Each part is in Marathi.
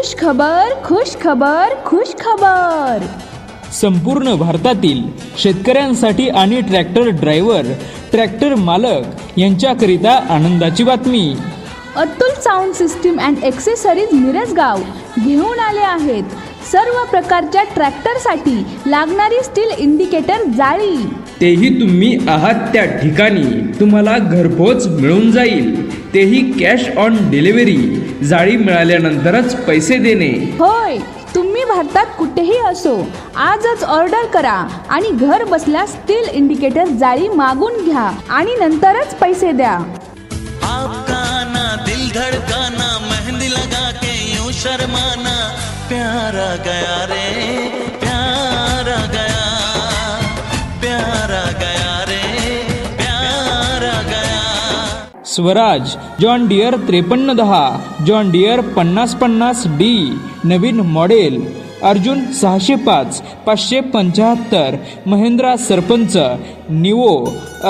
खबर खुश खबर खुश खबर. संपूर्ण भारतातील शेतकऱ्यांसाठी आणि ट्रॅक्टर ड्रायव्हर ट्रॅक्टर मालक यांच्याकरिता आनंदाची बातमी. Atul sound system and accessories Mirajgaon घेऊन आले आहेत. सर्व प्रकारच्या ट्रॅक्टरसाठी लागणारी स्टील इंडिकेटर जाळी. तेही तुम्ही आहात त्या ठिकाणी. तुम्हाला घरपोच मिळून जाईल. तेही कॅश ऑन डिलिव्हरी. जाळी मिळाल्यानंतरच पैसे देणे. होय तुम्ही भारतात कुठेही असो आजच ऑर्डर करा आणि घर बसल्या स्टील इंडिकेटर जाळी मागून घ्या आणि नंतरच पैसे द्या. आपका ना दिल धड़काना मेहंदी लगा के यूं शर्माना प्यारा गया रे. स्वराज जॉन डिअर त्रेपन्न दहा जॉन डिअर पन्नास पन्नास डी नवीन मॉडेल अर्जुन सहाशे पाच पाचशे पंच्याहत्तर Mahindra Sarpanch Novo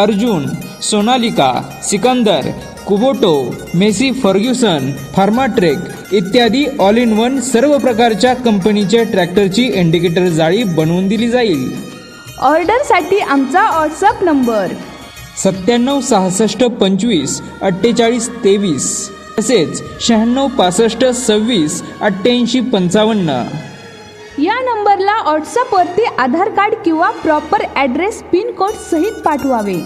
Arjun Sonalika Sikandar Kubota Massey Ferguson Farmtrac इत्यादी ऑल इन वन सर्व प्रकारच्या कंपनीच्या ट्रॅक्टरची इंडिकेटर जाळी बनवून दिली जाईल. ऑर्डरसाठी आमचा व्हॉट्सअप नंबर सत्त्याण्णव सहासष्ट पंचवीस अठ्ठेचाळीस तेवीस तसेच शहाण्णव पासष्ट सव्वीस अठ्ठ्याऐंशी पंचावन्न. या नंबरला व्हॉट्सअपवरती आधार कार्ड किंवा प्रॉपर ॲड्रेस पिन कोड सहित पाठवावे.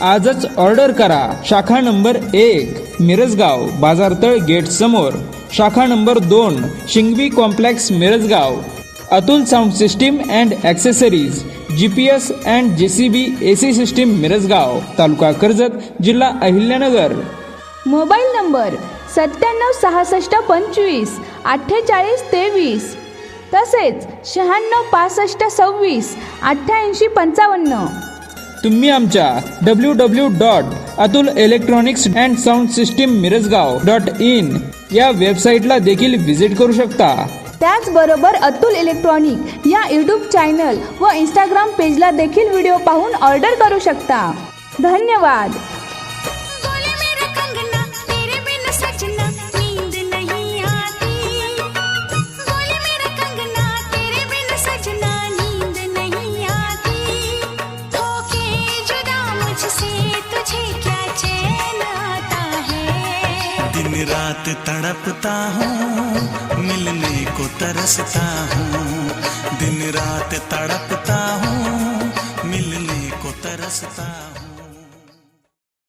आजच ऑर्डर करा. शाखा नंबर एक मिरजगाव बाजारतळ गेट समोर. शाखा नंबर दोन Singhvi complex Mirajgaon. Atul sound system and accessories G P S and J C B A C system Mirajgaon taluka Karjat जिल्हा अहिल्यानगर मोबाईल नंबर सत्त्याण्णव सहासष्ट पंचवीस अठ्ठेचाळीस तेवीस. तसेच शहाण्णव पासष्ट सव्वीस अठ्ठ्याऐंशी पंचावन्न. तुम्ही आमच्या W W dot Atul electronics and sound system Mirajgaon dot in या वेबसाईटला देखील व्हिजिट करू शकता. त्याचबरोबर अतुल इलेक्ट्रॉनिक या यूट्यूब चॅनल व इंस्टाग्राम पेजला देखील व्हिडिओ पाहून ऑर्डर करू शकता. धन्यवाद. रात तड़पता हूँ मिलने को तरसता हूँ। दिन रात तड़पता हूँ